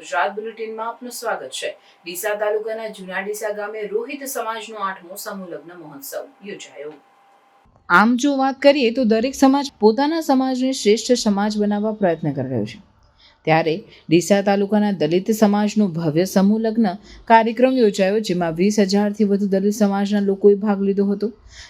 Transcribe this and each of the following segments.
ગુજરાત બુલેટિનમાં આપનું સ્વાગત છે. ડીસા તાલુકાના જૂના ડીસા ગામે રોહિત સમાજનો આઠમો સમૂહ લગ્ન મહોત્સવ યોજાયો. આમ જો વાત કરીએ તો દરેક સમાજ પોતાના સમાજને શ્રેષ્ઠ સમાજ બનાવવા પ્રયત્ન કરી રહ્યો છે. ત્યારે ડીસા તાલુકાના દલિત સમાજનું ભવ્ય સમૂહ લગ્ન કાર્યક્રમ યોજાયો, જેમાં વીસ હજારથી વધુ દલિત સમાજના લોકોએ ભાગ લીધો હતો.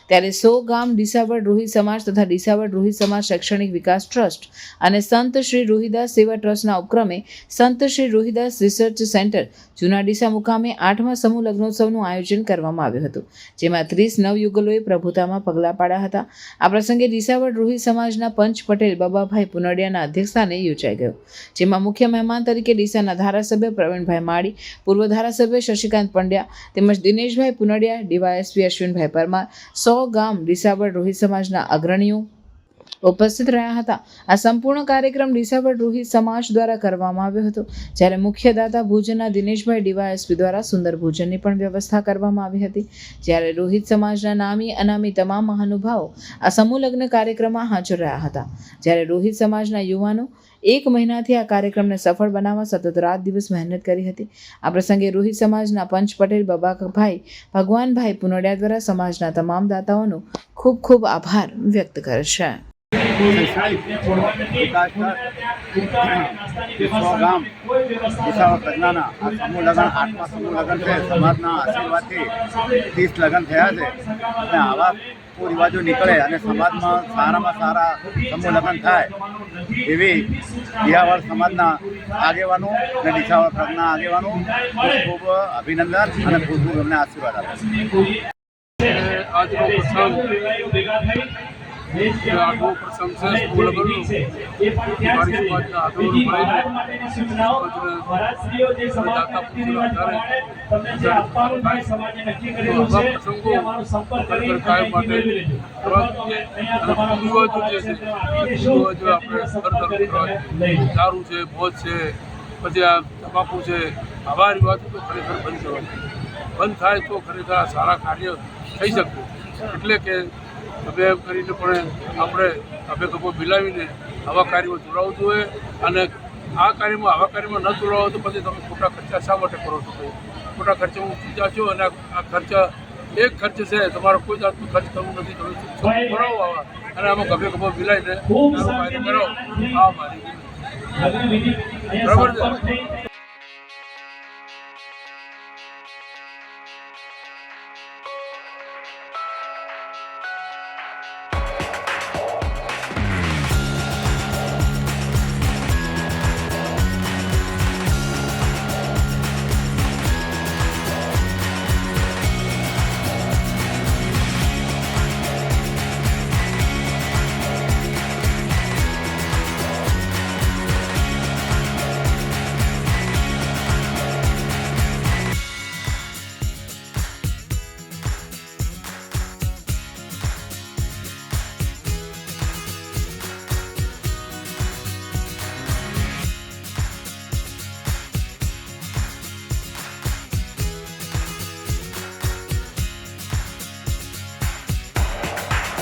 ત્યારે સો ગામ ડીસાવડ રોહિત સમાજ તથા ડીસાવડ રોહિત સમાજ શૈક્ષણિક વિકાસ ટ્રસ્ટ અને સંત શ્રી રોહિદાસ સેવા ટ્રસ્ટના ઉપક્રમે સંત શ્રી રોહિદાસ રિસર્ચ સેન્ટર જૂના ડીસા મુકામે આઠમા સમૂહ લગ્નોત્સવનું આયોજન કરવામાં આવ્યું હતું, જેમાં ત્રીસ નવયુગલોએ પ્રભુતામાં પગલાં પાડ્યા હતા. આ પ્રસંગે ડીસાવડ રોહિત સમાજના પંચ પટેલ બાબાભાઈ પુનડિયાના અધ્યક્ષસ્થાને યોજાઈ ગયો જેમાં મુખ્ય મહેમાન તરીકે ડીસાના ધારાસભ્ય પ્રવીણભાઈ માળી, પૂર્વ ધારાસભ્ય શશિકાંત પંડ્યા તેમજ દિનેશભાઈ પુનડિયા, ડીવાયએસપી અશ્વિનભાઈ પરમાર, સો ગામ ડીસાવડ રોહિત સમાજના અગ્રણીઓ ઉપસ્થિત રહ્યા હતા. આ સંપૂર્ણ કાર્યક્રમ ડીસાવડ રોહિત સમાજ દ્વારા કરવામાં આવ્યો હતો, જ્યારે મુખ્ય દાતા ભોજનના દિનેશભાઈ ડીવાયએસપી દ્વારા સુંદર ભોજનની પણ વ્યવસ્થા કરવામાં આવી હતી. જ્યારે રોહિત સમાજના નામી અનામી તમામ મહાનુભાવો આ સમૂહ લગ્ન કાર્યક્રમમાં હાજર રહ્યા હતા. જ્યારે રોહિત સમાજના યુવાનો એક મહિનાથી આ કાર્યક્રમને સફળ બનાવવા સતત રાત દિવસ મહેનત કરી હતી. આ પ્રસંગે રોહિત સમાજના પંચ પટેલ, બબાભાઈ ભગવાનભાઈ પુનડિયા દ્વારા સમાજના તમામ દાતાઓનો ખૂબ ખૂબ આભાર વ્યક્ત કરે છે. સમાજના આશીર્વાદથી લગ્ન થયા છે આવા રિવાજો નીકળે અને સમાજમાં સારામાં સારા સમૂહ લગ્ન થાય એવી દિહાવાળ સમાજના આગેવાનો અને દિશાવાળ પ્રજ્ઞા આગેવાનો ખૂબ ખૂબ અભિનંદન અને ખૂબ ખૂબ અમને આશીર્વાદ આપે. આજનો પ્રસંગ આગવો પ્રસંગ છે સ્કૂલ લગ્નનો મારી સમાજના મળીને દાતા આધારે પ્રસંગો કાયમ માટે કરવા જોઈએ જે છે આપણે સરદર કરવા દારૂ છે મોજ છે પછી આ તમાકુ છે આવા રિવાજો તો ખરેખર બંધ કરવા બંધ થાય તો ખરેખર આ સારા કાર્ય થઈ શકતું. એટલે કે હવે કરીને પણ આપણે કપો મિલાવીને આવા કાર્યમાં જોડાવું જોઈએ અને આ કાર્યમાં આવા કાર્યમાં ન જોડાવો તો પછી તમે ખોટા ખર્ચા શા માટે કરો છો ખોટા ખર્ચા હું ચૂંટા છું અને આ ખર્ચા એક ખર્ચ છે તમારો કોઈ જાતનો ખર્ચ કરવું નથી તમે કરાવો આવા. અને આમાં ગભે ગભો મિલાવીને કાર્ય કરો આ મારી બરાબર છે?